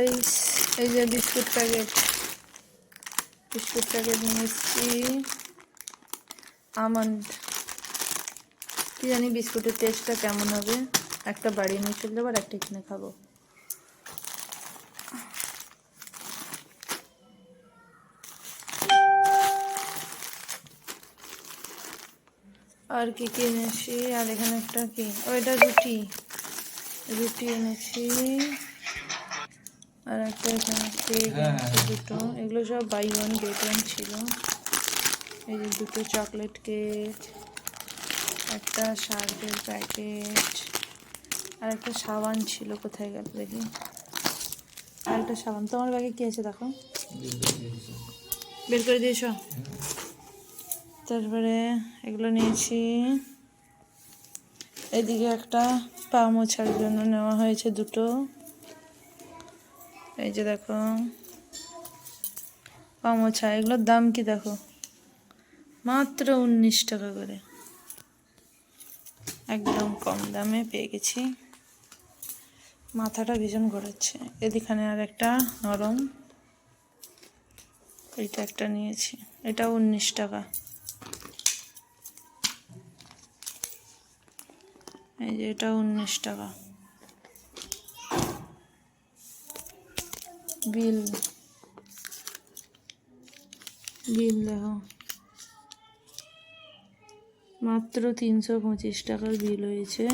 এই যে biscuit packet. Biscuit packet নিয়ে এসেছি আমন্ড। কি জানি বিস্কুটের টেস্টটা কেমন হবে? একটা বাড়ি নিয়ে চলে যাব আর একটা কিনে খাব। আর কি কি এনেছি? আর এখানে একটা কি? ওইটা রুটি। রুটি এনেছি। আর একটা এখানে কেক এনেছি দুটো। এগুলো সব বাই ওয়ান গেট ওয়ান ছিল। এই যে দুটো চকলেট কেক একটা শার্টের প্যাকেট আর একটা সাবান ছিল কোথায় গেল দেখি। আর একটা সাবান। তোমার ব্যাগে কি আছে দেখো? বের করে দিয়েছ? তারপরে এগুলো নিয়েছি। এদিকে একটা পা মোছার জন্য নেওয়া হয়েছে দুটো। এই যে দেখো। পা মোছা এগুলোর দাম কি দেখো? মাত্র উনিশ টাকা করে। একদম কম দামে পেয়ে গেছি। মাথাটা ভীষণ ঘোরাচ্ছে। এদিখানে আর একটা নরম। এইটা একটা নিয়েছি। এটা উনিশ টাকা। এই যে এটা উনিশ টাকা। বিল। বিল, দেখো। মাত্র তিনশো পঁচিশ টাকার বিল হয়েছে।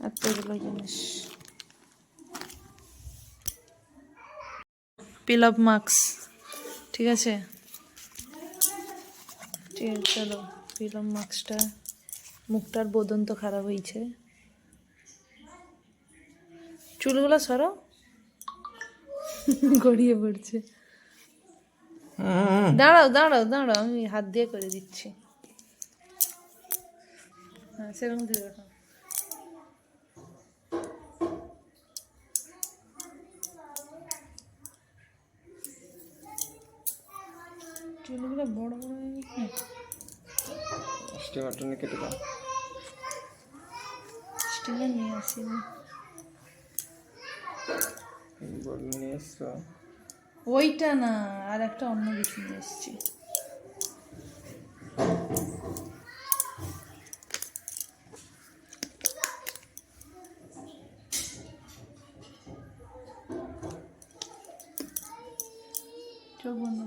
এতগুলো জিনিস। পিল আপ মার্কস ঠিক আছে? ঠিক আছে, চলো। পিল আপ মার্কসটা মুখটার বোদন তো খারাপ হয়েছে। চুলগুলো সরো গড়িয়ে পড়ছে দাঁড়াও দাঁড়াও দাঁড়াও আমি হাত দিয়ে করে দিচ্ছি হ্যাঁ সেরকম ধরে রাখো চুলগুলো বড় বড় হয়ে গেছে স্টিমারটা নিয়ে কেটে দাও স্টিমার নিয়ে আসিনি ওইটা না আর একটা অন্য কিছু নিয়ে এসেছি। চোখ বন্ধ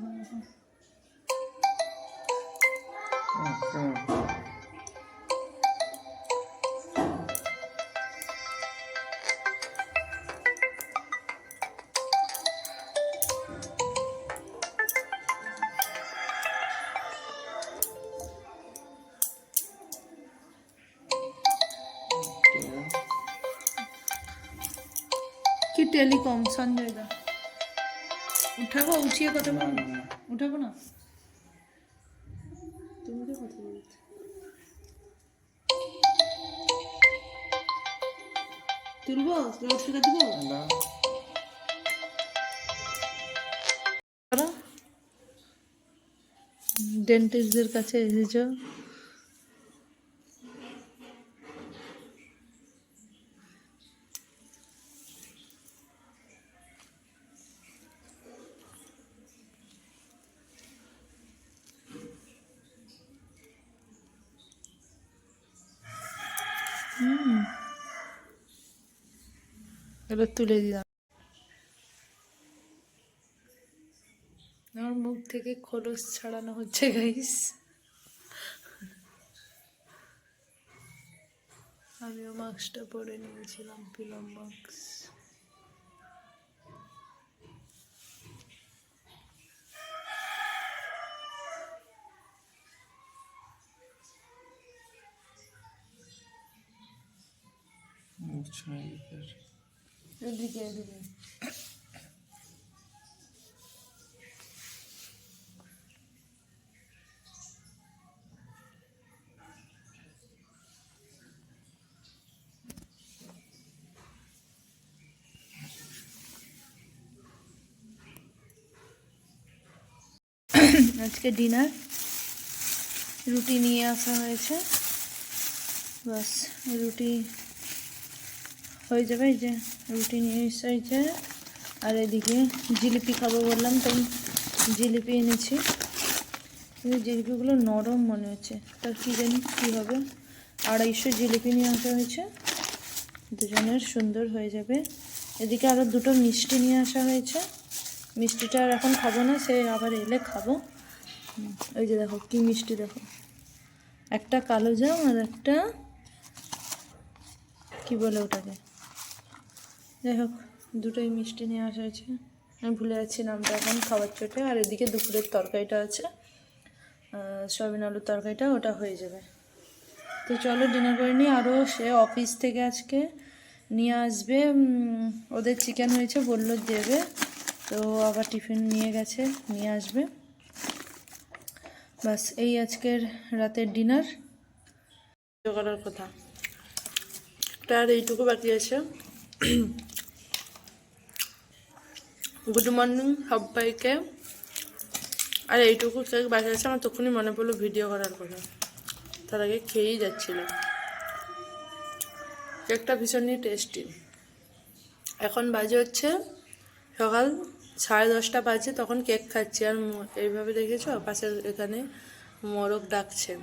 টেলিকম সঞ্জয় দা। উঠাবো উঠিয়ে কথা না, বলব। উঠাবো না? তুমি তো কথা বলতে তুলবো? লাউডস্পিকার দিব? না। ডেন্টিস্টদের কাছে এসেছ? এটা তুলে দিলাম আমার মুখ থেকে খোলস ছাড়ানো হচ্ছে গাইস আমিও মাস্কটা পরে নিয়েছিলাম পিলাম মাস্ক বুঝছ না এই ব্যাপার। এদিকে এদিকে আজকে ডিনার। রুটি নিয়ে আসা হয়েছে। বাস রুটি হয়ে যাবে, এই যে রুটি নিয়ে এসেছে আর এদিকে জিলিপি খাব বললাম তাই জিলিপি এনেছি। কিন্তু জিলিপিগুলো নরম মনে হচ্ছে। তার কী জানি কী হবে। আড়াইশো জিলিপি নিয়ে আসা হয়েছে। দুজনের সুন্দর হয়ে যাবে। এদিকে আরও দুটো মিষ্টি নিয়ে আসা হয়েছে। মিষ্টিটা আর এখন খাব না, সে আবার এলে খাব। ওই যে দেখো, কী মিষ্টি দেখো। একটা কালো জাম আর একটা, কী বলে ওটাকে? যাই হোক, দুটোই মিষ্টি নিয়ে আসা হয়েছে। আমি ভুলে যাচ্ছি নামটা এখন, খাবার চোটে। আর এদিকে দুপুরের তরকারিটা আছে। সয়াবিন আলুর তরকারিটা, ওটা হয়ে যাবে। তো চলো ডিনার করে নিই। আরও সে অফিস থেকে আজকে নিয়ে আসবে। ওদের চিকেন হয়েছে, বলল দেবে। তো আবার টিফিন নিয়ে গেছে, নিয়ে আসবে। বাস, এই আজকের রাতের ডিনার। করার কথা। তার এইটুকু বাকি আছে। গুড মর্নিং সবাইকে। আর এইটুকু কেক বাকি আছে, আমার তখনই মনে পড়ল ভিডিও করার কথা। তার আগে খেয়েই যাচ্ছিল কেকটা ভীষণই টেস্টি এখন বাজে হচ্ছে সকাল সাড়ে দশটা বাজে, তখন কেক খাচ্ছি। আর এইভাবে দেখেছ? পাশের এখানে মোরগ ডাকছে।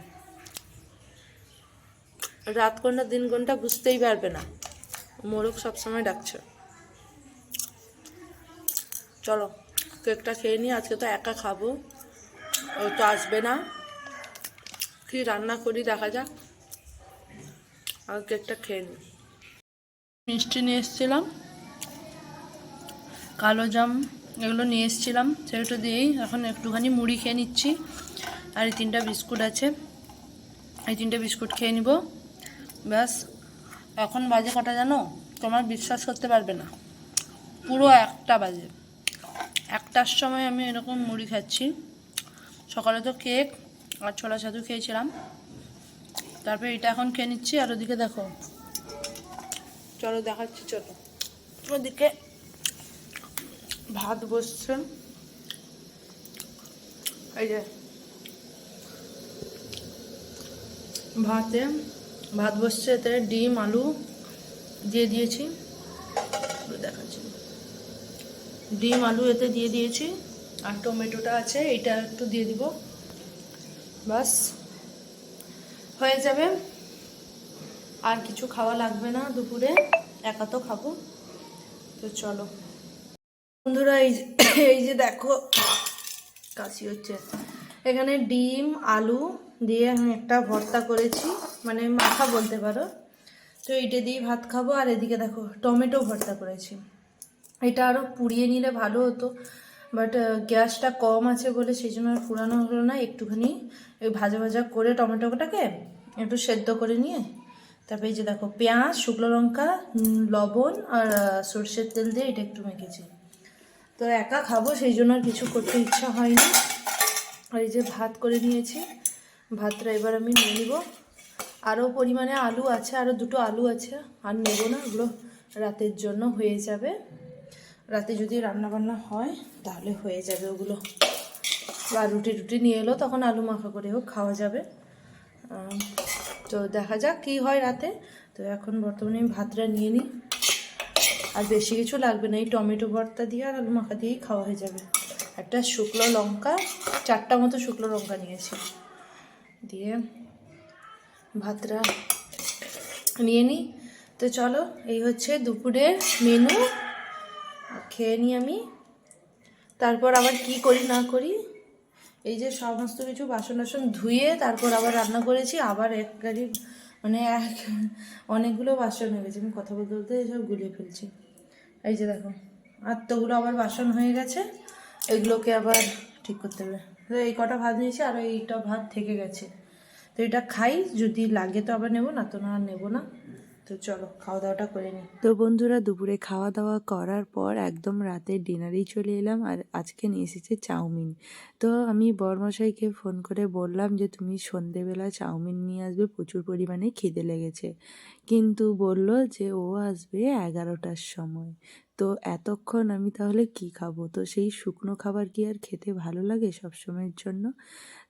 রাত কোনটা, দিন কোনটা বুঝতেই পারবে না। মোরগ সবসময় ডাকছে। চলো, কেকটা খেয়ে নিই আজকে তো একা খাব। ও তো আসবে না। কি রান্না করি দেখা যাক। আর কেকটা খেয়ে নিই মিষ্টি নিয়ে এসেছিলাম। কালো জাম এগুলো নিয়ে এসেছিলাম। সেটা দিয়েই এখন একটুখানি মুড়ি খেয়ে নিচ্ছি। আর এই তিনটা বিস্কুট আছে। এই তিনটে বিস্কুট খেয়ে নিব। ব্যাস, এখন বাজে কটা জানো? তোমার বিশ্বাস করতে পারবে না। পুরো একটা বাজে। একটার সময় আমি এরকম মুড়ি খাচ্ছি। সকালে তো কেক আর ছোলা ছাতু খেয়েছিলাম। তারপরে এটা এখন খেয়ে নিচ্ছি আর ওদিকে দেখো। চলো দেখাচ্ছি, চলো। ওদিকে ভাত বসছে। এই যে ভাতে ভাত বসছে, এতে ডিম, আলু দিয়ে দিয়েছি। দেখাচ্ছি। ডিম, আলু এতে দিয়ে দিয়েছি। আর টমেটোটা আছে, এটা একটু দিয়ে দিব। বাস, হয়ে যাবে। আর কিছু খাওয়া লাগবে না দুপুরে, একা তো খাব। তো চলো। বন্ধুরা, এই এই যে দেখো, কাশি হচ্ছে। এখানে ডিম, আলু দিয়ে আমি একটা ভর্তা করেছি। মানে মাখা বলতে পারো। তো এইটা দিয়ে ভাত খাব। আর এদিকে দেখো, টমেটো ভর্তা করেছি। এটা আরও পুড়িয়ে নিলে ভালো হতো বাট গ্যাসটা কম আছে বলে সেই জন্য আর পুরানো হলো না, একটুখানি ওই ভাজা ভাজা করে টমেটোটাকে একটু সেদ্ধ করে নিয়ে, তারপরে এই যে দেখো পেঁয়াজ, শুকনো লঙ্কা, লবণ আর সর্ষের তেল দিয়ে এটা একটু মেখেছি। তো একা খাব সেই জন্য আর কিছু করতে ইচ্ছা হয়নি। আর এই যে ভাত করে নিয়েছি, ভাতটা এবার আমি নিয়ে নিব। আরও পরিমাণে আলু আছে আরও দুটো আলু আছে, আর নেব না, ওগুলো রাতের জন্য হয়ে যাবে। রাতে যদি রান্না বান্না হয়, তাহলে হয়ে যাবে ওগুলো। বা রুটি টুটি নিয়ে এলো, তখন আলু মাখা করে হোক খাওয়া যাবে। তো দেখা যাক কী হয় রাতে। তো এখন বর্তমানে আমি ভাতটা নিয়ে নিই। আর বেশি কিছু লাগবে না, এই টমেটো ভর্তা দিয়ে আর আলু মাখা দিয়েই খাওয়া হয়ে যাবে। একটা শুকনো লঙ্কা, চারটা মতো শুকনো লঙ্কা নিয়েছি। দিয়ে ভাতটা নিয়ে নিই। তো চলো, এই হচ্ছে দুপুরের মেনু খেয়ে নিই আমি। তারপর আবার কি করি, না করি, এই যে সমস্ত কিছু বাসন টাসন ধুয়ে তারপর আবার রান্না করেছি, আবার এক গাড়ি মানে এক, অনেকগুলো বাসন হয়ে গেছে, আমি কথা বলতে বলতে এসব গুলিয়ে ফেলছি। এই যে দেখো, আর তোগুলো আবার বাসন হয়ে গেছে, এগুলোকে আবার ঠিক করতে হবে। তো এই কটা ভাত নিয়েছি, আর এইটা ভাত থেকে গেছে। তো এটা খাই, যদি লাগে তো আবার নেব, না তো না নেব না। তো চলো খাওয়া দাওয়াটা করে নিই তো বন্ধুরা, দুপুরে খাওয়া দাওয়া করার পর একদম রাতে ডিনারেই চলে এলাম আর আজকে নিয়ে এসেছে চাউমিন। তো আমি বরমশাইকে ফোন করে বললাম যে, তুমি সন্ধেবেলা চাউমিন নিয়ে আসবে, প্রচুর পরিমাণে খিদে লেগেছে। কিন্তু বলল যে, ও আসবে এগারোটার সময়। তো এতক্ষণ আমি তাহলে কি খাব? তো সেই শুকনো খাবার কি আর খেতে ভালো লাগে সবসময়ের জন্য?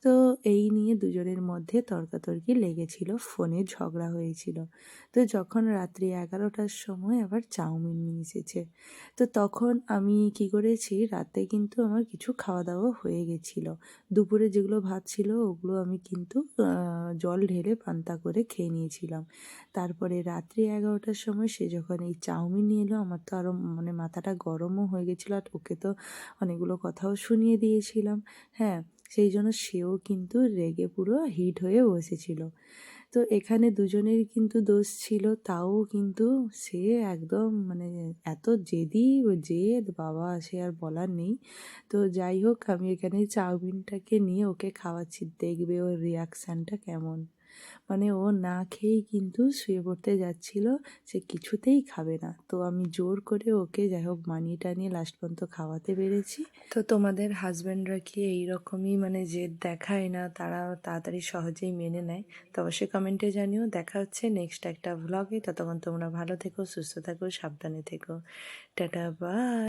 তো এই নিয়ে দুজনের মধ্যে তর্কাতর্কি লেগেছিল, ফোনে ঝগড়া হয়েছিল। তো যখন রাত্রি এগারোটার সময় আবার চাউমিন নিয়ে এসেছে। তো তখন আমি কি করেছি, রাতে কিন্তু আমার কিছু খাওয়া দাওয়া হয়ে গেছিল। দুপুরে যেগুলো ভাত ছিল, ওগুলো আমি কিন্তু জল ঢেলে পান্তা করে খেয়ে নিয়েছিলাম। তারপরে রাত্রি এগারোটার সময় সে যখন এই চাউমিন নিয়ে এলো, আমার তো আরও মানে মাথাটা গরমও হয়ে গেছিল আর ওকে তো অনেকগুলো কথাও শুনিয়ে দিয়েছিলাম। হ্যাঁ সেই জন্য সেও কিন্তু রেগে পুরো হিট হয়ে বসেছিল। তো এখানে দুজনের কিন্তু দোষ ছিল, তাও কিন্তু সে একদম মানে এত জেদি জেদ, বাবা, সে আর বলার নেই। তো যাই হোক, আমি এখানে চাউমিনটাকে নিয়ে ওকে খাওয়াচ্ছি, দেখবে ওর রিয়াকশানটা কেমন। মানে ও না খেয়েই কিন্তু শুয়ে পড়তে যাচ্ছিল, সে কিছুতেই খাবে না। তো আমি জোর করে ওকে যাই হোক মানিয়ে টানিয়ে লাস্ট পর্যন্ত খাওয়াতে পেরেছি। তো তোমাদের হাজব্যান্ডরা কি এইরকমই মানে জেদ দেখায় না? তারা তাড়াতাড়ি সহজেই মেনে নেয়। তো অবশ্যই কমেন্টে জানিও। দেখা হচ্ছে নেক্সট একটা ভ্লগে ততক্ষণ তোমরা ভালো থেকো, সুস্থ থাকো, সাবধানে থেকো। Tata bye